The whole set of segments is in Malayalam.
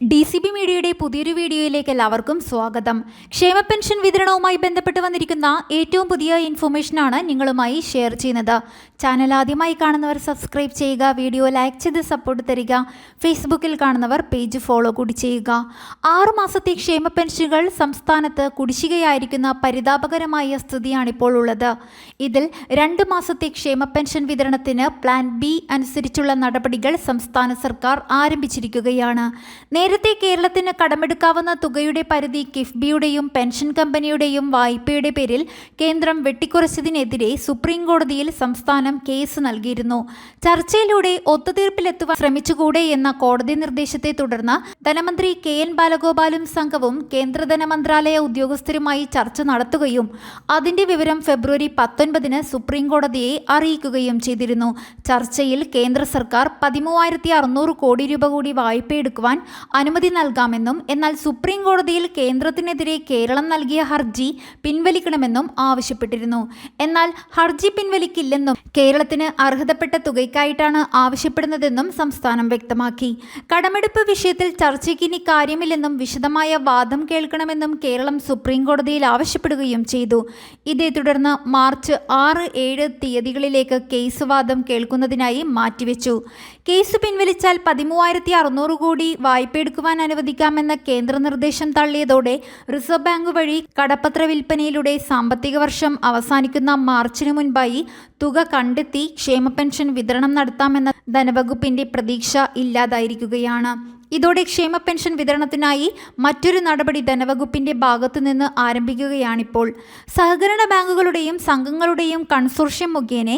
ഡി സി ബി മീഡിയയുടെ പുതിയൊരു വീഡിയോയിലേക്ക് എല്ലാവർക്കും സ്വാഗതം. ക്ഷേമ പെൻഷൻ വിതരണവുമായി ബന്ധപ്പെട്ട് വന്നിരിക്കുന്ന ഏറ്റവും പുതിയ ഇൻഫർമേഷനാണ് നിങ്ങളുമായി ഷെയർ ചെയ്യുന്നത്. ചാനൽ ആദ്യമായി കാണുന്നവർ സബ്സ്ക്രൈബ് ചെയ്യുക വീഡിയോ ലൈക്ക് ചെയ്ത് സപ്പോർട്ട് തരിക ഫേസ്ബുക്കിൽ കാണുന്നവർ പേജ് ഫോളോ കൂടി ചെയ്യുക. ആറു മാസത്തെ ക്ഷേമ പെൻഷനുകൾ സംസ്ഥാനത്ത് കുടിശ്ശികയായിരിക്കുന്ന പരിതാപകരമായ സ്ഥിതിയാണിപ്പോൾ ഉള്ളത്. ഇതിൽ രണ്ട് മാസത്തെ ക്ഷേമ പെൻഷൻ വിതരണത്തിന് പ്ലാൻ ബി അനുസരിച്ചുള്ള നടപടികൾ സംസ്ഥാന സർക്കാർ ആരംഭിച്ചിരിക്കുകയാണ്. നേരത്തെ കേരളത്തിന് കടമെടുക്കാവുന്ന തുകയുടെ പരിധി കിഫ്ബിയുടെയും പെൻഷൻ കമ്പനിയുടെയും വായ്പയുടെ പേരിൽ കേന്ദ്രം വെട്ടിക്കുറച്ചതിനെതിരെ സുപ്രീം കോടതിയിൽ സംസ്ഥാനം കേസ് നൽകിയിരുന്നു. ചർച്ചയിലൂടെ ഒത്തുതീർപ്പിലെത്തുവാൻ ശ്രമിച്ചുകൂടെ എന്ന കോടതി നിർദ്ദേശത്തെ തുടർന്ന് ധനമന്ത്രി കെ എൻ ബാലഗോപാലും സംഘവും കേന്ദ്ര ധനമന്ത്രാലയ ഉദ്യോഗസ്ഥരുമായി ചർച്ച നടത്തുകയും അതിന്റെ വിവരം ഫെബ്രുവരി പത്തൊൻപതിന് സുപ്രീം കോടതിയെ അറിയിക്കുകയും ചെയ്തിരുന്നു. ചർച്ചയിൽ കേന്ദ്ര സർക്കാർ പതിമൂവായിരത്തി കോടി രൂപ കൂടി വായ്പയെടുക്കുവാൻ അനുമതി നൽകാമെന്നും എന്നാൽ സുപ്രീം കോടതിയിൽ കേന്ദ്രത്തിനെതിരെ കേരളം നൽകിയ ഹർജി പിൻവലിക്കണമെന്നും ആവശ്യപ്പെട്ടിരുന്നു. എന്നാൽ ഹർജി പിൻവലിക്കില്ലെന്നും കേരളത്തിന് അർഹതപ്പെട്ട തുകയ്ക്കായിട്ടാണ് ആവശ്യപ്പെടുന്നതെന്നും സംസ്ഥാനം വ്യക്തമാക്കി. കടമെടുപ്പ് വിഷയത്തിൽ ചർച്ചയ്ക്ക് ഇനി കാര്യമില്ലെന്നും വിശദമായ വാദം കേൾക്കണമെന്നും കേരളം സുപ്രീം കോടതിയിൽ ആവശ്യപ്പെടുകയും ചെയ്തു. ഇതേ തുടർന്ന് മാർച്ച് ആറ് ഏഴ് തീയതികളിലേക്ക് കേസ് വാദം കേൾക്കുന്നതിനായി മാറ്റിവെച്ചു. കേസ് പിൻവലിച്ചാൽ പതിമൂവായിരത്തി അറുന്നൂറ് കോടി വായ്പയെടുക്കുവാൻ അനുവദിക്കാമെന്ന കേന്ദ്ര നിർദ്ദേശം തള്ളിയതോടെ റിസർവ് ബാങ്ക് വഴി കടപ്പത്ര വിൽപ്പനയിലൂടെ സാമ്പത്തിക വർഷം അവസാനിക്കുന്ന മാർച്ചിന് മുൻപായി തുക കണ്ടെത്തി ക്ഷേമ പെൻഷൻ വിതരണം നടത്താമെന്ന ധനവകുപ്പിന്റെ പ്രതീക്ഷ ഇല്ലാതായിരിക്കുകയാണ്. ഇതോടെ ക്ഷേമ പെൻഷൻ വിതരണത്തിനായി മറ്റൊരു നടപടി ധനവകുപ്പിന്റെ ഭാഗത്തുനിന്ന് ആരംഭിക്കുകയാണിപ്പോൾ. സഹകരണ ബാങ്കുകളുടെയും സംഘങ്ങളുടെയും കൺസോർഷ്യം മുഖേന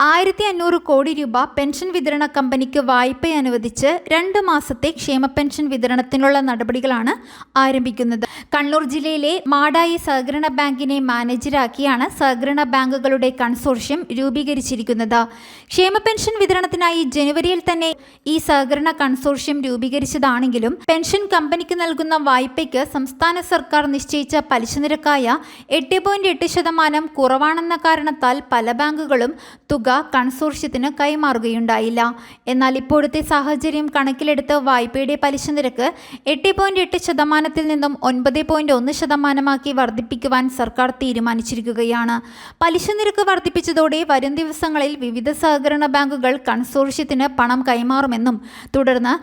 ആയിരത്തി അഞ്ഞൂറ് കോടി രൂപ പെൻഷൻ വിതരണ കമ്പനിക്ക് വായ്പ അനുവദിച്ച് രണ്ട് മാസത്തെ ക്ഷേമ പെൻഷൻ വിതരണത്തിനുള്ള നടപടികളാണ് ആരംഭിക്കുന്നത്. കണ്ണൂർ ജില്ലയിലെ മാടായി സഹകരണ ബാങ്കിനെ മാനേജരാക്കിയാണ് സഹകരണ ബാങ്കുകളുടെ കൺസോർഷ്യം രൂപീകരിച്ചിരിക്കുന്നത്. ക്ഷേമ പെൻഷൻ വിതരണത്തിനായി ജനുവരിയിൽ തന്നെ ഈ സഹകരണ കൺസോർഷ്യം രൂപീകരിച്ചതാണെങ്കിലും പെൻഷൻ കമ്പനിക്ക് നൽകുന്ന വായ്പയ്ക്ക് സംസ്ഥാന സർക്കാർ നിശ്ചയിച്ച പലിശ നിരക്കായ എട്ട് പോയിന്റ് എട്ട് ശതമാനം കുറവാണെന്ന കാരണത്താൽ പല ബാങ്കുകളും തുക കൺസോർഷ്യത്തിന് കൈമാറുകയുണ്ടായില്ല. എന്നാൽ ഇപ്പോഴത്തെ സാഹചര്യം കണക്കിലെടുത്ത് വായ്പയുടെ പലിശ നിരക്ക് എട്ട് പോയിന്റ് എട്ട് ശതമാനത്തിൽ നിന്നും ഒൻപത് പോയിന്റ് ഒന്ന് ശതമാനമാക്കി വർദ്ധിപ്പിക്കുവാൻ സർക്കാർ തീരുമാനിച്ചിരിക്കുകയാണ്. പലിശ നിരക്ക് വർദ്ധിപ്പിച്ചതോടെ വരും ദിവസങ്ങളിൽ വിവിധ സഹകരണ ബാങ്കുകൾ കൺസോർഷ്യത്തിന് പണം കൈമാറുമെന്നും തുടർന്ന്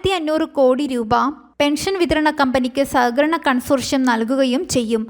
ആയിരത്തി അഞ്ഞൂറ് കോടി രൂപ പെൻഷൻ വിതരണ കമ്പനിക്ക് സഹകരണ കൺസോർഷ്യം നൽകുകയും ചെയ്യും.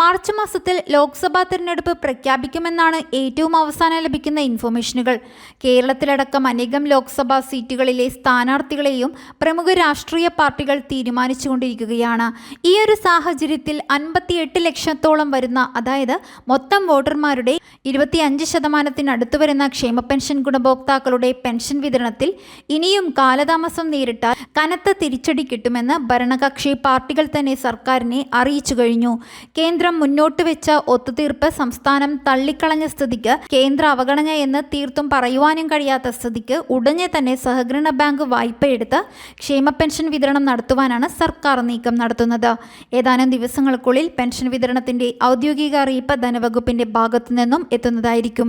മാർച്ച് മാസത്തിൽ ലോക്സഭാ തിരഞ്ഞെടുപ്പ് പ്രഖ്യാപിക്കുമെന്നാണ് ഏറ്റവും അവസാനം ലഭിക്കുന്ന ഇൻഫർമേഷനുകൾ. കേരളത്തിലടക്കം അനേകം ലോക്സഭാ സീറ്റുകളിലെ സ്ഥാനാർത്ഥികളെയും പ്രമുഖ രാഷ്ട്രീയ പാർട്ടികൾ തീരുമാനിച്ചുകൊണ്ടിരിക്കുകയാണ്. ഈ ഒരു സാഹചര്യത്തിൽ അൻപത്തിയെട്ട് ലക്ഷത്തോളം വരുന്ന അതായത് മൊത്തം വോട്ടർമാരുടെ ഇരുപത്തിയഞ്ച് ശതമാനത്തിനടുത്ത് വരുന്ന ക്ഷേമ പെൻഷൻ ഗുണഭോക്താക്കളുടെ പെൻഷൻ വിതരണത്തിൽ ഇനിയും കാലതാമസം നേരിട്ടാൽ കനത്ത തിരിച്ചടി കിട്ടുമെന്ന് ഭരണകക്ഷി പാർട്ടികൾ തന്നെ സർക്കാരിനെ അറിയിച്ചു കഴിഞ്ഞു. കേന്ദ്രം മുന്നോട്ട് വെച്ച ഒത്തുതീർപ്പ് സംസ്ഥാനം തള്ളിക്കളഞ്ഞ സ്ഥിതിക്ക് കേന്ദ്ര അവഗണന എന്ന് തീർത്തും പറയുവാനും കഴിയാത്ത സ്ഥിതിക്ക് ഉടനെ തന്നെ സഹകരണ ബാങ്ക് വായ്പയെടുത്ത് ക്ഷേമ പെൻഷൻ വിതരണം നടത്തുവാനാണ് സർക്കാർ നീക്കം നടത്തുന്നത്. ഏതാനും ദിവസങ്ങൾക്കുള്ളിൽ പെൻഷൻ വിതരണത്തിന്റെ ഔദ്യോഗിക അറിയിപ്പ് ധനവകുപ്പിന്റെ ഭാഗത്തു നിന്നും എത്തുന്നതായിരിക്കും.